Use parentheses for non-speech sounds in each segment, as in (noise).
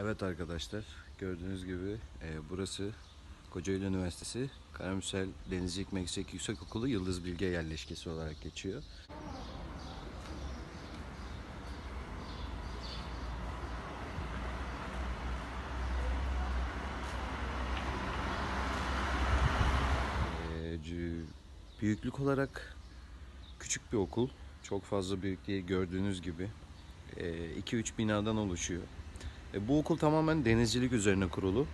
Evet arkadaşlar gördüğünüz gibi e, burası Kocaeli Üniversitesi Karamürsel Denizcilik Meslek Yüksekokulu Yıldız Bilge yerleşkesi olarak geçiyor. E, büyüklük olarak küçük bir okul. Çok fazla büyük değil gördüğünüz gibi. 2-3 binadan oluşuyor. E, bu okul tamamen denizcilik üzerine kurulu.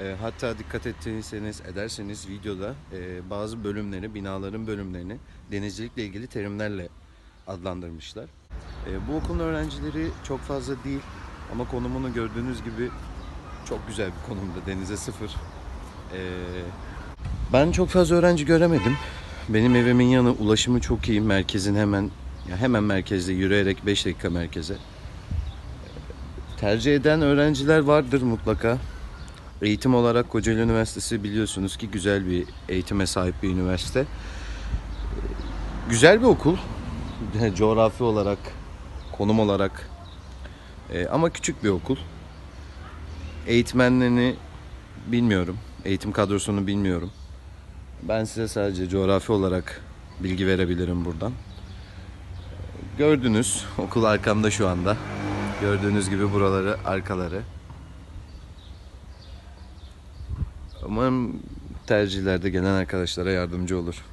E, hatta dikkat ettiyseniz ederseniz videoda e, bazı bölümleri, binaların bölümlerini denizcilikle ilgili terimlerle adlandırmışlar. Bu okulun öğrencileri çok fazla değil ama konumunu gördüğünüz gibi çok güzel bir konumda, denize sıfır. Ben çok fazla öğrenci göremedim. Benim evimin yanı ulaşımı çok iyi. Merkezin hemen hemen merkezde yürüyerek 5 dakika merkeze. Tercih eden öğrenciler vardır mutlaka. Eğitim olarak Kocaeli Üniversitesi biliyorsunuz ki güzel bir eğitime sahip bir üniversite. Güzel bir okul. (laughs) Coğrafi olarak, konum olarak. Ee, ama küçük bir okul. Eğitmenlerini bilmiyorum. Eğitim kadrosunu bilmiyorum. Ben size sadece coğrafi olarak bilgi verebilirim buradan. Gördünüz okul arkamda şu anda. Gördüğünüz gibi buraları arkaları. Umarım tercihlerde gelen arkadaşlara yardımcı olur.